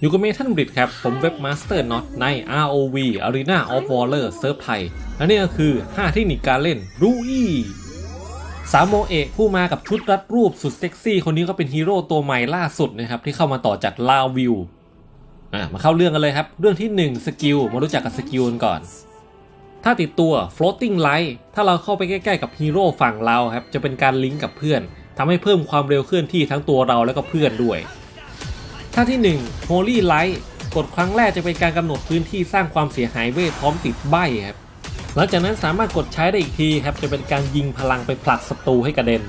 อยู่กับเมทัลบริดครับ ผมเว็บมาสเตอร์น็อตใน ROV Arena of Waller เซิร์ฟไทย และนี่ก็คือ 5 เทคนิคการเล่นรูอี้สามโมเอะผู้มากับชุดรัดรูปสุดเซ็กซี่ คนนี้ก็เป็นฮีโร่ตัวใหม่ล่าสุดนะครับ ที่เข้ามาต่อจากลาวิวอะมาเข้าเรื่องกันเลยครับ เรื่องที่ 1 สกิล มารู้จักกับสกิลกันก่อน ถ้าติดตัว floating light ถ้าเราเข้าไปใกล้ๆกับฮีโร่ฝั่งเราครับจะเป็นการลิงก์กับเพื่อนทำให้เพิ่มความเร็วเคลื่อนที่ทั้งตัวเราและก็เพื่อนด้วย ท่าที่ 1 Holy Light กดครั้งแรกจะเป็นการกำหนดพื้นที่สร้างความเสียหายเวทพร้อมติดใบครับหลังจากนั้นสามารถกดใช้ได้อีกทีครับจะเป็นการยิงพลังไปผลักศัตรูให้กระเด็น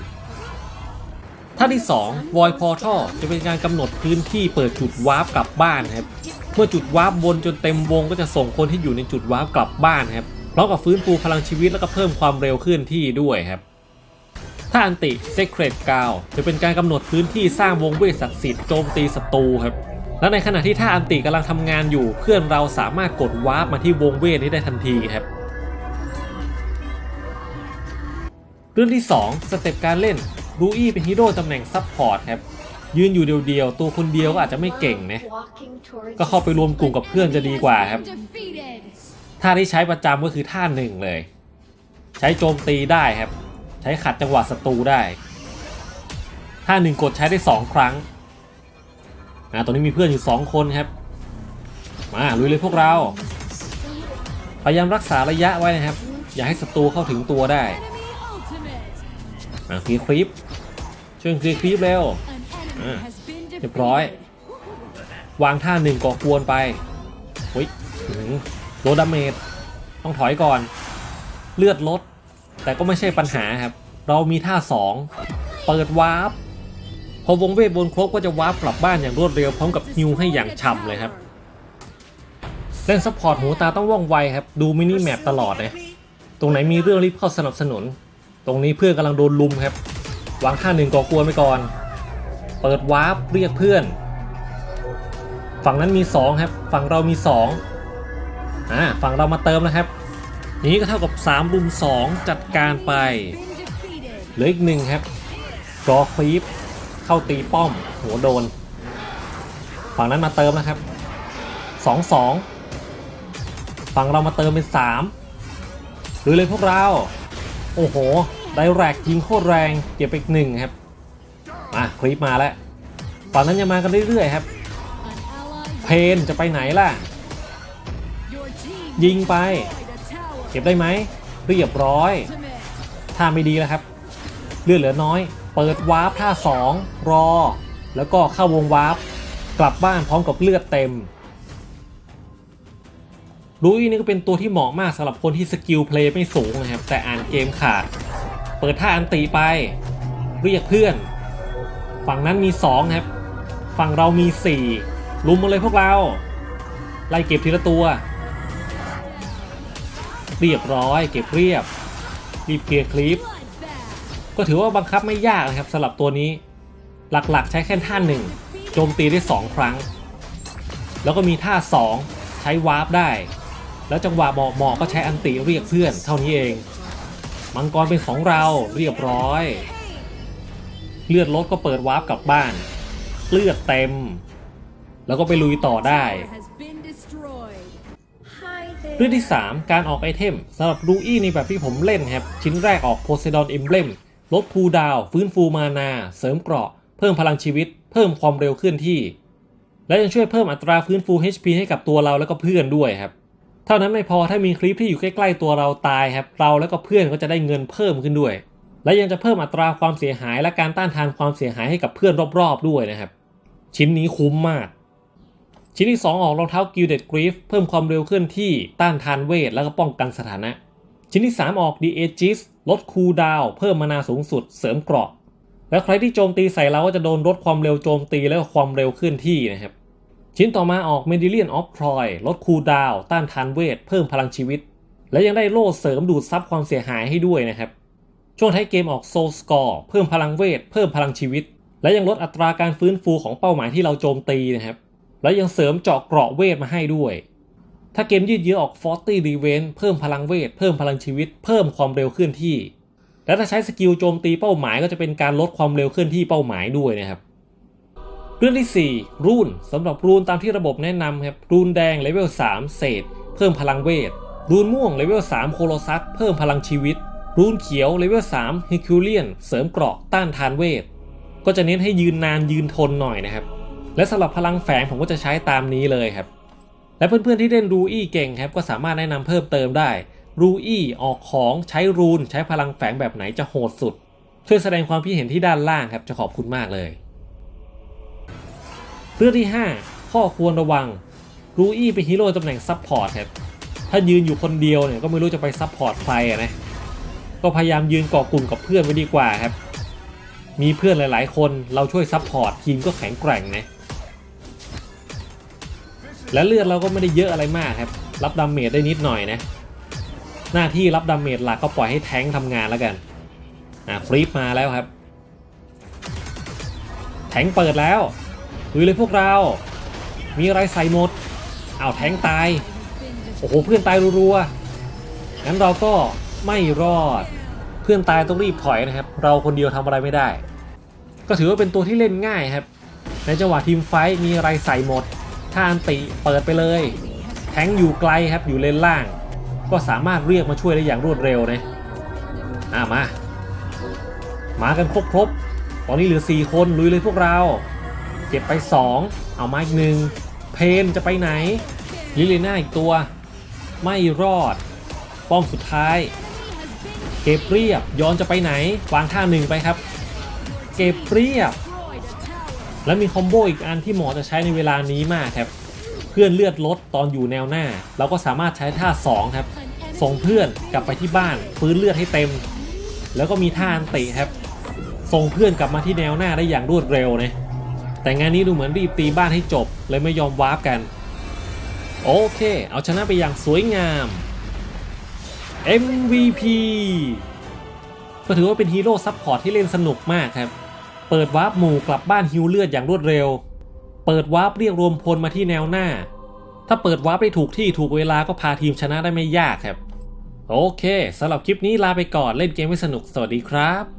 ท่าที่ 2 Void Portal จะเป็นการกำหนดพื้นที่เปิดจุดวาร์ปกลับบ้านครับเมื่อจุดวาร์ปวนจนเต็มวงก็จะส่งคนที่อยู่ในจุดวาร์ปกลับบ้านครับพร้อมกับฟื้นฟูพลังชีวิตแล้วก็เพิ่มความเร็วเคลื่อนที่ด้วยครับ ถ้าอันติ Secret g o w จะเป็นการกำหนดพื้นที่สร้างวงเวทศักดิ์สิทธิ์โจมตีศัตรูครับ และในขณะที่ท่าอันติกำลังทำงานอยู่ เพื่อนเราสามารถกดวาร์ปมาที่วงเวทนี้ได้ทันทีครับ เรื่องที่ 2 สเต็ปการเล่นรูอี้เป็นฮีโร่ตำแหน่งซับพอร์ตครับยืนอยู่เดียวๆ ตัวคนเดียวก็อาจจะไม่เก่งนะก็เข้าไปรวมกลุ่มกับเพื่อนจะดีกว่าครับ ท่าที่ใช้ประจำก็คือท่าหนึ่งเลย ใช้โจมตีได้ครับ ใช้ขัดจังหวะศัตรูได้ท่าหนึ่งกดใช้ได้สองครั้งอ่าตรงนี้มีเพื่อนอยู่สองคนครับ มาลุยเลยพวกเรา พยายามรักษาระยะไว้นะครับ อย่าให้ศัตรูเข้าถึงตัวได้อ่าคลีร์คลิปช่วยคลีร์คลิปเร็วเรียบร้อย วางท่าหนึ่งก่อกวนไปอุ้ยอื้อหือโดนดาเมจต้องถอยก่อน เลือดลด แต่ก็ไม่ใช่ปัญหาครับ เรามีท่า 2 เปิดวาร์ปพอวงเวทบนครบก็จะวาร์ปกลับบ้านอย่างรวดเร็วพร้อมกับฮิวให้อย่างฉ่ำเลยครับ เล่นซัพพอร์ตหูตาต้องว่องไวครับ ดูมินิแมปตลอดนะตรงไหนมีเรื่องรีบเข้าสนับสนุน ตรงนี้เพื่อนกำลังโดนลุมครับ วางท่าหนึ่งก่อกวนไปก่อน เปิดวาร์ปเรียกเพื่อน ฝั่งนั้นมี 2 ครับ ฝั่งเรามี2อ่าฝั่งเรามาเติมนะครับ นี้ก็เท่ากับ3รุม2 จัดการไปเหลืออีกหนึ่งครับรอคลีปเข้าตีป้อม หัวโดน ฝั่งนั้นมาเติมนะครับ 2 2 ฝั่งเรามาเติมเป็น 3 หรือเลยพวกเรา โอ้โห ได้แรกยิงโคตรแรงเก็บไปอีกหนึ่งครับมาคลิปมาแล้วฝั่งนั้นยังมากันเรื่อยๆครับ เพนจะไปไหนล่ะ ยิงไป เก็บได้ไหมเรียบร้อยถ้าไม่ดีแล้วครับ เลือดเหลือน้อย เปิดวาร์ปท่า 2 รอ แล้วก็เข้าวงวาร์ปกลับบ้านพร้อมกับเลือดเต็มลุยนี่ก็เป็นตัวที่เหมาะมากสำหรับคนที่สกิลเพลย์ไม่สูงนะครับ แต่อ่านเกมขาด เปิดท่าอันตีไป เรียกเพื่อน ฝั่งนั้นมี2ครับ ฝั่งเรามี 4 ลุมมาเลยพวกเรา ไล่เก็บทีละตัว เรียบร้อย เก็บเรียบรีบเคลียร์คลิป ก็ถือว่าบังคับไม่ยากนะครับสำหรับตัวนี้ หลักๆ ใช้แค่ท่าหนึ่งโจมตีได้ 2 ครั้ง แล้วก็มีท่า 2 ใช้วาร์ปได้ แล้วจังหวะเหมาะๆก็ใช้อันติเรียกเพื่อน เท่านี้เอง มังกรเป็นของเราเรียบร้อย เลือดลดก็เปิดวาร์ปกลับบ้าน เลือดเต็ม แล้วก็ไปลุยต่อได้ เรื่องที่ 3 การออกไอเทมสำหรับลูอี้ในแบบที่ผมเล่นครับ ชิ้นแรกออกโพไซดอน e m ม l e m ลดคูดาว ฟื้นฟูมานา เสริมเกราะ เพิ่มพลังชีวิต เพิ่มความเร็วเคลื่อนที่ และยังช่วยเพิ่มอัตราฟื้นฟู HP ให้กับตัวเราแล้วก็เพื่อนด้วยครับ เท่านั้นไม่พอถ้ามีคลิปที่อยู่ใกล้ ๆ ตัวเราตายครับ เราแล้วก็เพื่อนก็จะได้เงินเพิ่มขึ้นด้วย และยังจะเพิ่มอัตราความเสียหายและการต้านทานความเสียหายให้กับเพื่อนรอบๆด้วยนะครับ ชิ้นนี้คุ้มมาก ชิ้นที่ 2 ออกรองเท้า Gilded Grief เพิ่มความเร็วเคลื่อนที่ต้านทานเวท แล้วก็ป้องกันสถานะ ชิ้นที่ 3 ออก The Aegis ลดคูลดาวเพิ่มมานาสูงสุด เสริมเกราะ แล้วใครที่โจมตีใส่เราก็จะโดนลดความเร็วโจมตีและก็ความเร็วเคลื่อนที่นะครับ ชิ้นต่อมาออก Medallion of Troy ลดคูลดาวต้านทานเวท เพิ่มพลังชีวิต และยังได้โล่เสริมดูดซับความเสียหายให้ด้วยนะครับช่วงท้ายเกมออก Soul Score เพิ่มพลังเวท เพิ่มพลังชีวิต และยังลดอัตราการฟื้นฟูของเป้าหมายที่เราโจมตีนะครับ และยังเสริมเจาะเกราะเวทมาให้ด้วย ถ้าเกมยืดเยื้อออก 40 Revenge เพิ่มพลังเวท เพิ่มพลังชีวิต เพิ่มความเร็วเคลื่อนที่ และถ้าใช้สกิลโจมตีเป้าหมายก็จะเป็นการลดความเร็วเคลื่อนที่เป้าหมายด้วยนะครับเรื่องที่ 4 รูนสำหรับรูนตามที่ระบบแนะนำครับรูนแดงเลเวล 3 เศษ เพิ่มพลังเวท รูนม่วงเลเวล 3 โคโลซัสเพิ่มพลังชีวิต รูนเขียวเลเวล3ฮิคิวเลียนเสริมเกราะต้านทานเวท ก็จะเน้นให้ยืนนานยืนทนหน่อยนะครับ และสำหรับพลังแฝงผมก็จะใช้ตามนี้เลยครับ และเพื่อนๆที่เล่นรูอี้เก่งครับก็สามารถแนะนำเพิ่มเติมได้รูอี้ออกของใช้รูน ใช้พลังแฝงแบบไหนจะโหดสุด ช่วยแสดงความคิดเห็นที่ด้านล่างครับจะขอบคุณมากเลย เรื่องที่ 5 ข้อควรระวังรูอี้เป็นฮีโร่ตำแหน่งซับพอร์ตครับถ้ายืนอยู่คนเดียวเนี่ยก็ไม่รู้จะไปซับพอร์ตใครนะก็พยายามยืนเกาะกลุ่มกับเพื่อนไว้ดีกว่าครับ มีเพื่อนหลาย ๆ คนเราช่วยซับพอร์ตทีมก็แข็งแกร่งนะ และเลือดเราก็ไม่ได้เยอะอะไรมากครับ รับดาเมจได้นิดหน่อยนะ หน้าที่รับดาเมจหลักก็ปล่อยให้แท้งค์ทำงานแล้วกัน อะฟรีปมาแล้วครับ แทงค์เปิดแล้วลุยเลยพวกเรา มีอะไรใส่หมดอ้าวแทงค์ตาย โอ้โหเพื่อนตายรัวๆงั้นเราก็ไม่รอด เพื่อนตายต้องรีบถอยนะครับ เราคนเดียวทำอะไรไม่ได้ ก็ถือว่าเป็นตัวที่เล่นง่ายครับ ในจังหวะทีมไฟท์มีอะไรใส่หมด ถ้าอันติเปิดไปเลย แทงอยู่ไกลครับอยู่เลนล่าง ก็สามารถเรียกมาช่วยได้อย่างรวดเร็วนะอะมา มากันครบครบๆตอนนี้เหลือ 4 คนลุยเลยพวกเรา เก็บไป 2 เอามาอีกหนึ่งเพนจะไปไหน ลิเลน่าอีกตัว ไม่รอด ป้อมสุดท้าย เก็บเรียบย้อนจะไปไหน วางท่าหนึ่งไปครับ เก็บเรียบ แล้วมีคอมโบอีกอันที่หมอจะใช้ในเวลานี้มากครับ เพื่อนเลือดลดตอนอยู่แนวหน้า เราก็สามารถใช้ท่า 2 ครับ ส่งเพื่อนกลับไปที่บ้านฟื้นเลือดให้เต็ม แล้วก็มีท่าอันติครับ ส่งเพื่อนกลับมาที่แนวหน้าได้อย่างรวดเร็วนะแต่งานนี้ดูเหมือนรีบตีบ้านให้จบเลยไม่ยอมวาร์ปกัน โอเค เอาชนะไปอย่างสวยงาม MVP ก็ถือว่าเป็นฮีโร่ซัพพอร์ตที่เล่นสนุกมากครับ เปิดวาร์ปหมู่กลับบ้านฮิวเลือดอย่างรวดเร็ว เปิดวาร์ปเรียกรวมพลมาที่แนวหน้า ถ้าเปิดวาร์ปได้ถูกที่ถูกเวลาก็พาทีมชนะได้ไม่ยากครับ โอเคสำหรับคลิปนี้ลาไปก่อนเล่นเกมให้สนุกสวัสดีครับ